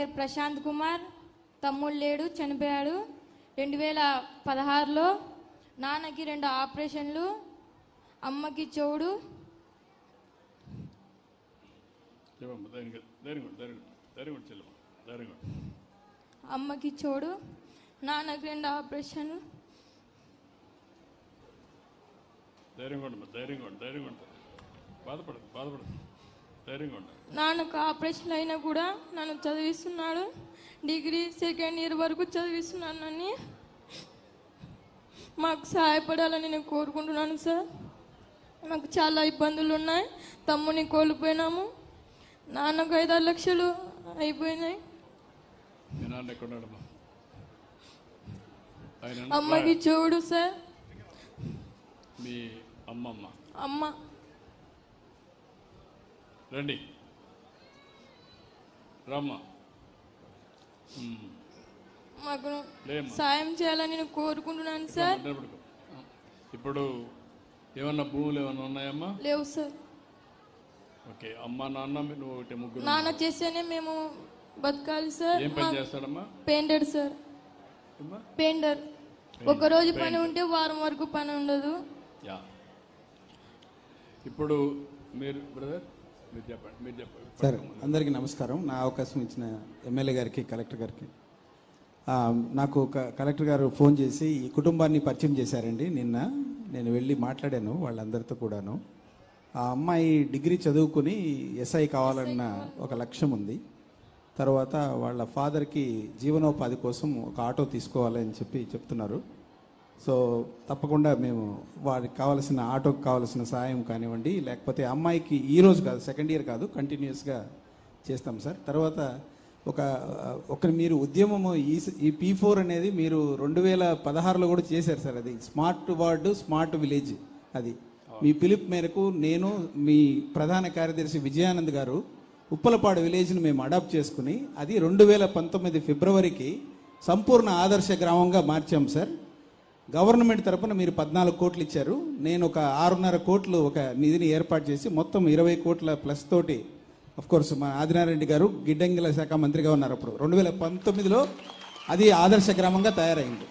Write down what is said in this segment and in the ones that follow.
పేరు ప్రశాంత్ కుమార్ తమ్ముడు లేడు చనిపోయాడు. రెండు వేల పదహారులో నాన్నకి రెండు ఆపరేషన్లు అమ్మకి చెవుడు. అమ్మకి చెవుడు. నాన్నకి రెండు ఆపరేషన్లు. ధైర్యం కొట్టమ్మా ధైర్యం కొట్టు ధైర్యం కొట్టు బాధపడదు బాధపడదు నాన్నకు ఆపరేషన్ అయినా కూడా నన్ను చదివిస్తున్నాడు. డిగ్రీ సెకండ్ ఇయర్ వరకు చదివిస్తున్నాను నన్ను. మాకు సహాయపడాలని నేను కోరుకుంటున్నాను సార్. మాకు చాలా ఇబ్బందులు ఉన్నాయి. తమ్ముని కోల్పోయినాము. నాన్నకు ఐదారు లక్షలు అయిపోయినాయి. అమ్మకి చెవుడు సార్. అమ్మమ్మ. అమ్మ. రండి. రమ్మ. మాకు సాయం చేయాలని నేను కోరుకుంటున్నాను సార్. ఇప్పుడు ఏమన్నా భూములు ఏమన్నా ఉన్నాయమ్మా? లేవు సార్. ఓకే అమ్మ నాన్న నువ్వు ఒకటి ముగ్గురు నాన్న చేస్తేనే మేము బతకాలి సార్. ఏం పని చేస్తాడమ్మా? Painted sir? పెయింటర్. ఒక రోజు పని ఉంటే వారం వరకు పని ఉండదు. యా. ఇప్పుడు మీరు బ్రదర్ మీరు చెప్పండి మీరు చెప్పండి అందరికీ నమస్కారం. నా అవకాశం ఇచ్చిన ఎమ్మెల్యే గారికి కలెక్టర్ గారికి. నాకు ఒక కలెక్టర్ గారు ఫోన్ చేసి ఈ కుటుంబాన్ని పరిచయం చేశారండి. నిన్న నేను వెళ్ళి మాట్లాడాను వాళ్ళందరితో కూడాను. ఆ అమ్మాయి డిగ్రీ చదువుకుని ఎస్ఐ కావాలన్న ఒక లక్ష్యం ఉంది. తర్వాత వాళ్ళ ఫాదర్కి జీవనోపాధి కోసం ఒక ఆటో తీసుకోవాలని చెప్పి చెప్తున్నారు. సో తప్పకుండా మేము వారికి కావాల్సిన ఆటోకి కావాల్సిన సహాయం కానివ్వండి లేకపోతే అమ్మాయికి ఈ రోజు కాదు సెకండ్ ఇయర్ కాదు కంటిన్యూస్గా చేస్తాం సార్. తర్వాత ఒక ఒక మీరు ఉద్యమము ఈ ఈ పీ ఫోర్ అనేది మీరు రెండు వేల పదహారులో కూడా చేశారు సార్ అది. స్మార్ట్ వార్డు స్మార్ట్ విలేజ్ అది. మీ పిలుపు మేరకు నేను మీ ప్రధాన కార్యదర్శి విజయానంద్ గారు ఉప్పలపాడు విలేజ్ని మేము అడాప్ట్ చేసుకుని అది రెండు వేల పంతొమ్మిది ఫిబ్రవరికి సంపూర్ణ ఆదర్శ గ్రామంగా మార్చాం సార్. గవర్నమెంట్ తరపున మీరు పద్నాలుగు కోట్లు ఇచ్చారు. నేను ఒక ఆరున్నర కోట్లు ఒక నిధిని ఏర్పాటు చేసి మొత్తం ఇరవై కోట్ల ప్లస్ తోటి కోర్స్ మా ఆదినారెడ్డి గారు గిడ్డంగిల శాఖ మంత్రిగా ఉన్నారు అప్పుడు. రెండు వేల పంతొమ్మిదిలో అది ఆదర్శ గ్రామంగా తయారైంది.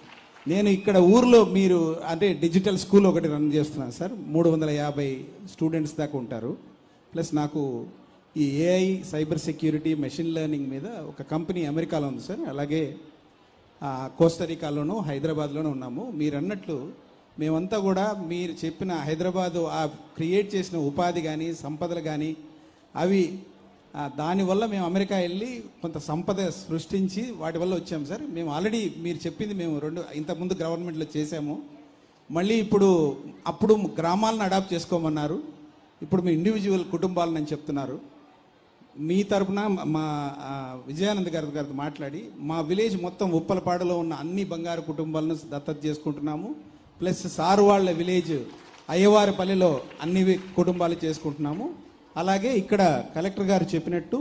నేను ఇక్కడ ఊర్లో మీరు అంటే డిజిటల్ స్కూల్ ఒకటి రన్ చేస్తున్నాను సార్. మూడు వందల యాభై స్టూడెంట్స్ దాకా ఉంటారు. ప్లస్ నాకు ఈ AI cyber security machine learning మీద ఒక కంపెనీ అమెరికాలో ఉంది సార్. అలాగే కోస్టరికాలోను హైదరాబాద్లోనూ ఉన్నాము. మీరు అన్నట్లు మేమంతా కూడా మీరు చెప్పిన హైదరాబాదు ఆ క్రియేట్ చేసిన ఉపాధి కానీ సంపదలు కానీ అవి దానివల్ల మేము అమెరికా వెళ్ళి కొంత సంపద సృష్టించి వాటి వల్ల వచ్చాము సార్. మేము ఆల్రెడీ మీరు చెప్పింది మేము రెండు ఇంతకుముందు గవర్నమెంట్లో చేసాము మళ్ళీ ఇప్పుడు అప్పుడు గ్రామాలను అడాప్ట్ చేసుకోమన్నారు. ఇప్పుడు మీ ఇండివిజువల్ కుటుంబాలను చెప్తున్నారు. మీ తరపున మా విజయానంద్ గారి గారితో మాట్లాడి మా విలేజ్ మొత్తం ఉప్పలపాడులో ఉన్న అన్ని బంగారు కుటుంబాలను దత్తత చేసుకుంటున్నాము. ప్లస్ సారు వాళ్ళ విలేజ్ అయ్యవారిపల్లిలో అన్ని కుటుంబాలు చేసుకుంటున్నాము. అలాగే ఇక్కడ కలెక్టర్ గారు చెప్పినట్టు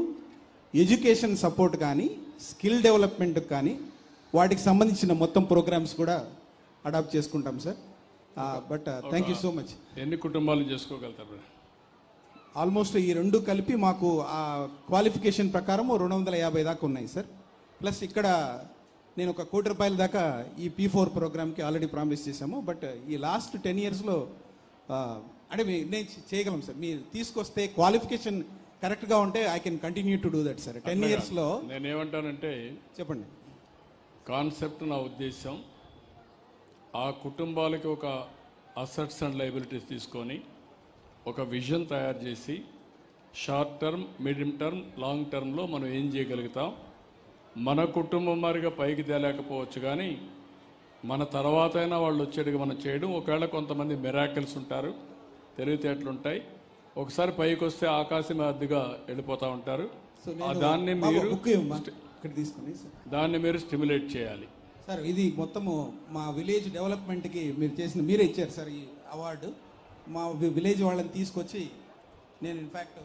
ఎడ్యుకేషన్ సపోర్ట్ కానీ స్కిల్ డెవలప్మెంట్ కానీ వాటికి సంబంధించిన మొత్తం ప్రోగ్రామ్స్ కూడా అడాప్ట్ చేసుకుంటాం sir. But thank you so much. ఎన్ని కుటుంబాలు చేసుకోగలుగుతారు ఆల్మోస్ట్ ఈ రెండు కలిపి మాకు ఆ క్వాలిఫికేషన్ ప్రకారం రెండు వందల యాభై దాకా ఉన్నాయి సార్. ప్లస్ ఇక్కడ నేను ఒక కోటి రూపాయల దాకా ఈ పీ ఫోర్ ప్రోగ్రామ్కి ఆల్రెడీ ప్రామిస్ చేశాము. బట్ ఈ లాస్ట్ టెన్ ఇయర్స్లో అంటే నేను చేయగలం సార్. మీరు తీసుకొస్తే క్వాలిఫికేషన్ కరెక్ట్గా ఉంటే I can continue to do that sir. Ten ఇయర్స్లో నేనేమంటానంటే చెప్పండి. కాన్సెప్ట్ నా ఉద్దేశం ఆ కుటుంబాలకి ఒక అసెట్స్ అండ్ లైబిలిటీస్ తీసుకొని ఒక విజన్ తయారు చేసి short term medium term long టర్మ్లో మనం ఏం చేయగలుగుతాం? మన కుటుంబం వారిగా పైకి తేలేకపోవచ్చు కానీ మన తర్వాత అయినా వాళ్ళు వచ్చేట్టుగా మనం చేయడం. ఒకవేళ కొంతమంది మెరాకిల్స్ ఉంటారు తెలివితేటలు ఉంటాయి ఒకసారి పైకి వస్తే ఆకాశం అద్దుగా వెళ్ళిపోతూ ఉంటారు. దాన్ని మీరు దాన్ని మీరు స్టిమ్యులేట్ చేయాలి. సార్ ఇది మొత్తము మా విలేజ్ డెవలప్మెంట్కి మీరు చేసిన మీరే ఇచ్చారు సార్ ఈ అవార్డు. మా విలేజ్ వాళ్ళని తీసుకొచ్చి నేను ఇన్ఫ్యాక్ట్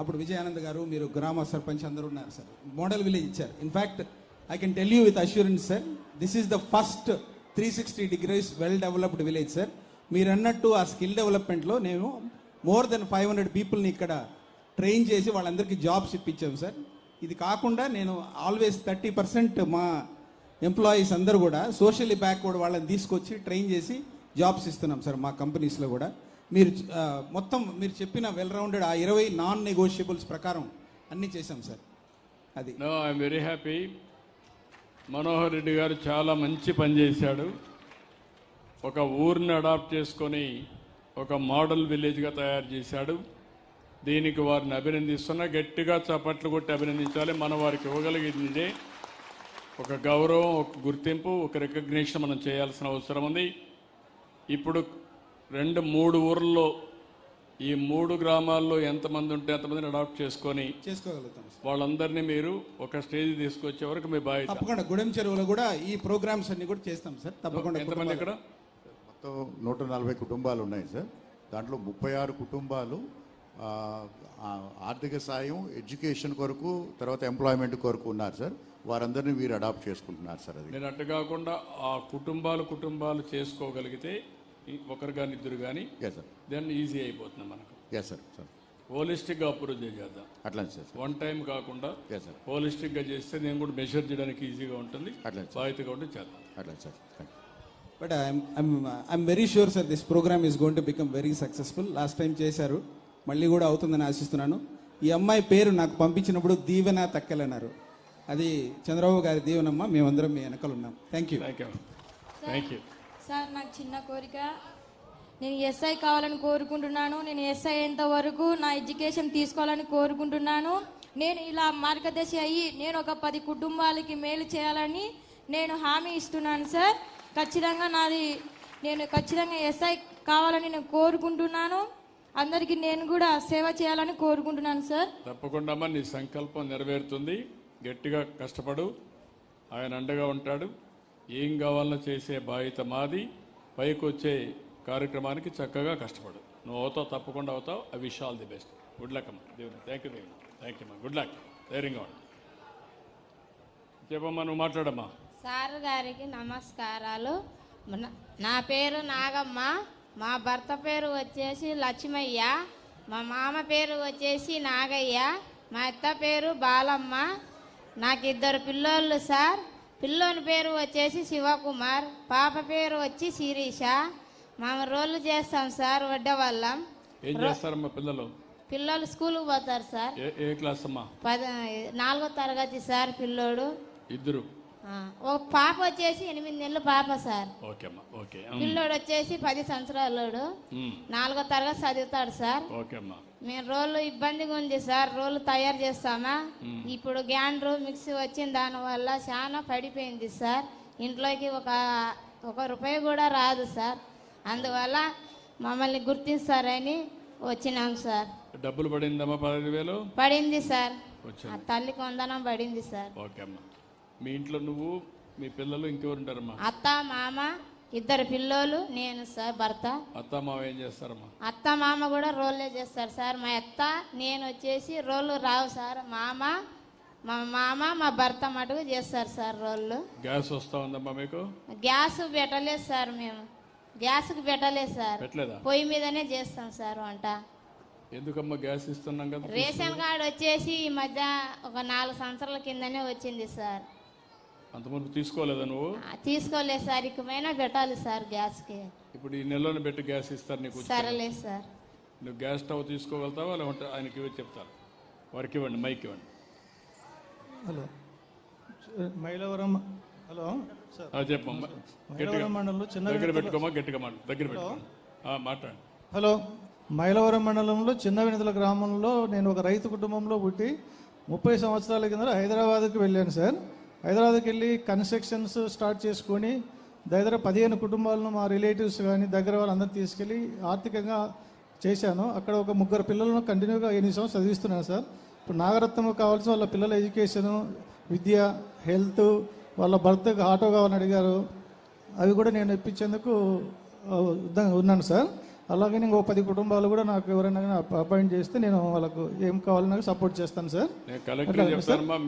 అప్పుడు విజయానంద్ గారు మీరు గ్రామ సర్పంచ్ అందరూ ఉన్నారు సార్. మోడల్ విలేజ్ ఇచ్చారు. In fact I can tell you with assurance sir this is the first three sixty degrees well developed village sir మీరు అన్నట్టు ఆ స్కిల్ డెవలప్మెంట్లో నేను మోర్ దెన్ ఫైవ్ హండ్రెడ్ పీపుల్ని ఇక్కడ ట్రైన్ చేసి వాళ్ళందరికీ జాబ్స్ ఇప్పించాం సార్ ఇది కాకుండా నేను ఆల్వేస్ థర్టీ పర్సెంట్ మా ఎంప్లాయీస్ అందరూ కూడా సోషల్లీ బ్యాక్వర్డ్ వాళ్ళని తీసుకొచ్చి ట్రైన్ చేసి జాబ్స్ ఇస్తున్నాం సార్ మా కంపెనీస్లో కూడా. మీరు మొత్తం మీరు చెప్పిన వెల్ రౌండెడ్ ఆ ఇరవై నాన్ నెగోషియబుల్స్ ప్రకారం అన్నీ చేశాం సార్. అది. No I'm very happy Manohar Reddy గారు చాలా మంచి పని చేశాడు. ఒక ఊరిని అడాప్ట్ చేసుకొని ఒక మోడల్ విలేజ్గా తయారు చేశాడు. దీనికి వారిని అభినందిస్తున్నా. గట్టిగా చప్పట్లు కొట్టి అభినందించాలి. మనం వారికి ఇవ్వగలిగిందే ఒక గౌరవం ఒక గుర్తింపు ఒక రికగ్నిషన్ మనం చేయాల్సిన అవసరం ఉంది. ఇప్పుడు రెండు మూడు ఊర్లలో ఈ మూడు గ్రామాల్లో ఎంతమంది ఉంటే ఎంతమందిని అడాప్ట్ చేసుకొని చేసుకోగలుగుతాం సార్. వాళ్ళందరినీ మీరు ఒక స్టేజ్ తీసుకొచ్చే వరకు మీ బాధ్యత. తప్పకుండా. గుడెం చెరువులో కూడా ఈ ప్రోగ్రామ్స్ అన్ని కూడా చేస్తాం సార్. తప్పకుండా ఎంతమంది ఇక్కడ? మొత్తం నూట నలభై కుటుంబాలు ఉన్నాయి సార్. దాంట్లో ముప్పై ఆరు కుటుంబాలు ఆ, ఆ, ఆర్థిక సాయం ఎడ్యుకేషన్ కొరకు తర్వాత ఎంప్లాయ్మెంట్ కొరకు ఉన్నారు సార్. వారందరినీ వీరు అడాప్ట్ చేసుకుంటున్నారు సార్ అది. నేను అట్టు కాకుండా ఆ కుటుంబాలు కుటుంబాలు చేసుకోగలిగితే ఒకరు కానీ ఇద్దరు కానీ దెన్ ఈజీ అయిపోతుంది మనకు. ఎస్ సార్ సార్ హోలిస్టిక్గా అప్రోచ్ చేద్దాం అట్లానే సార్ వన్ టైం కాకుండా హోలిస్టిక్గా చేస్తే నేను కూడా మెషర్ చేయడానికి ఈజీగా ఉంటుంది. బాధ్యతగా ఉంటే చేద్దాం. అట్లానే sir but I'm very sure sir this program is going to become very successful last time చేశారు. మళ్ళీ కూడా అవుతుందని ఆశిస్తున్నాను. ఈ అమ్మాయి పేరు నాకు పంపించినప్పుడు దీవెన తక్కెలన్నారు అది చంద్రబాబు గారి దీవెనమ్మ. మేమందరం మీ వెనకాల ఉన్నాం. Thank you thank you thank you sir నాకు చిన్న కోరిక. నేను ఎస్ఐ కావాలని కోరుకుంటున్నాను. నేను ఎస్ఐ అయ్యేంత వరకు నా ఎడ్యుకేషన్ తీసుకోవాలని కోరుకుంటున్నాను. నేను ఇలా మార్గదర్శి అయ్యి నేను ఒక పది కుటుంబాలకి మేలు చేయాలని నేను హామీ ఇస్తున్నాను సార్. ఖచ్చితంగా నాది నేను ఖచ్చితంగా ఎస్ఐ కావాలని నేను కోరుకుంటున్నాను. అందరికీ నేను కూడా సేవ చేయాలని కోరుకుంటున్నాను సార్. తప్పకుండా నీ సంకల్పం నెరవేరుతుంది. గట్టిగా కష్టపడు. ఆయన అండగా ఉంటాడు. ఏం కావాలన్నా చేసే బాధ్యత మాది. పైకి వచ్చే కార్యక్రమానికి చక్కగా కష్టపడు. నువ్వు అవుతావు తప్పకుండా అవుతావు. I wish all the best good luck అమ్మా. దేవుని థ్యాంక్ యూ దేవుని థ్యాంక్ యూ అమ్మా. గుడ్ లక్ ధైర్యంగా ఉండు చెప్పమ్మా నువ్వు మాట్లాడమ్మా. సార్ గారికి నమస్కారాలు. నా పేరు నాగమ్మ. మా భర్త పేరు వచ్చేసి లక్ష్మయ్య. మా మామ పేరు వచ్చేసి నాగయ్య. మా అత్త పేరు బాలమ్మ. నాకు ఇద్దరు పిల్లోళ్ళు సార్. పిల్లోని పేరు వచ్చేసి శివకుమార్ పాప పేరు వచ్చి శిరీష. మేము రోళ్ళు చేస్తాం సార్ వడ్డవల్లం. ఏం చేస్తారమ్మా పిల్లలు? పిల్లలు స్కూల్కి పోతారు సార్. ఏ క్లాస్ అమ్మా? పద నాలుగో తరగతి సార్ పిల్లోడు. ఇద్దరు? ఒక పాప వచ్చేసి ఎనిమిది నెలలు పాప సార్. ఓకే పిల్లోడు వచ్చేసి పది సంవత్సరాలోడు నాలుగో తరగతి చదువుతాడు సార్. ఓకే అమ్మా. మేము రోళ్ళు ఇబ్బందిగా ఉంది సార్ రోళ్ళు తయారు చేస్తామా? ఇప్పుడు గ్యాండ్రు మిక్సీ వచ్చిన దానివల్ల చాలా పడిపోయింది సార్. ఇంట్లోకి ఒక ఒక రూపాయి కూడా రాదు సార్. అందువల్ల మమ్మల్ని గుర్తిస్తారని వచ్చినాం సార్. డబ్బులు పడిందమ్మా పదహైదు వేలు? పడింది సార్. తల్లికి వందనం పడింది సార్. ఓకే అమ్మా. మీ ఇంట్లో నువ్వు మీ పిల్లలు ఇంకెవరు ఉంటారమ్మా అత్త మామ ఇద్దరు పిల్లోలు నేను సార్ భర్త. అత్త మావ ఏం చేస్తారమ్మా? అత్త మామ కూడా రోల్లే చేస్తారు సార్. మా అత్త నేను వచ్చేసి రోళ్ళు రావు సార్. మామ మా మామ మా భర్త మటుకు చేస్తారు సార్ రోళ్ళు. గ్యాస్ వస్తా ఉందమ్మా మీకు? గ్యాస్ పెట్టలేదు సార్ మేము. గ్యాస్కి పెట్టలేదు సార్. పెట్టలేదా? పొయ్యి మీదనే చేస్తాం సార్ వంట. ఎందుకమ్మా గ్యాస్ ఇస్తున్నాం కదా? రేషన్ కార్డు వచ్చేసి ఈ మధ్య ఒక నాలుగు సంవత్సరాల కిందనే వచ్చింది సార్. అంతవరకు తీసుకోలేదా నువ్వు? తీసుకోలేదు సార్. ఇకమైనా పెట్టాలి సార్ గ్యాస్కి. ఇప్పుడు ఈ నెలలోనే పెట్టి గ్యాస్ ఇస్తారు నీకు. సరేలే సార్. నువ్వు గ్యాస్ స్టవ్ తీసుకోగలుగుతావా లేకుంటే ఆయనకి ఇవి చెప్తారు? వారికి ఇవ్వండి మైక్ ఇవ్వండి. హలో. మైలవరం హలో. సార్. చెప్పమ్మా. మైలవరం మండలంలో చిన్న దగ్గర పెట్టుకోమా గట్టిగా మాట్లాడు దగ్గర పెట్టుకోమా ఆ, మాట్లాడు హలో. మైలవరం మండలంలో చిన్న వినతుల గ్రామంలో నేను ఒక రైతు కుటుంబంలో పుట్టి ముప్పై సంవత్సరాల కింద హైదరాబాద్కి వెళ్ళాను సార్. హైదరాబాద్కి వెళ్ళి కన్స్ట్రక్షన్స్ స్టార్ట్ చేసుకొని దగ్గర పదిహేను కుటుంబాలను మా రిలేటివ్స్ కానీ దగ్గర వాళ్ళందరూ తీసుకెళ్ళి ఆర్థికంగా చేశాను. అక్కడ ఒక ముగ్గురు పిల్లలను కంటిన్యూగా ఎన్ని సంవత్సరాలు చదివిస్తున్నాను సార్. ఇప్పుడు నాగరత్నం కావాల్సిన వాళ్ళ పిల్లల ఎడ్యుకేషను విద్య హెల్త్ వాళ్ళ భర్తకు ఆటో కావాలని అడిగారు. అవి కూడా నేను ఇప్పించేందుకు ఉన్నాను సార్. అలాగే ఇంకో పది కుటుంబాలు కూడా నాకు ఎవరైనా అపాయింట్ చేస్తే నేను వాళ్ళకు ఏం కావాలన్నా సపోర్ట్ చేస్తాను సార్.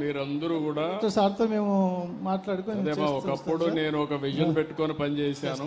మీరందరూ కూడా సార్తో మేము మాట్లాడుకొని ఒకప్పుడు నేను ఒక విజన్ పెట్టుకొని పనిచేశాను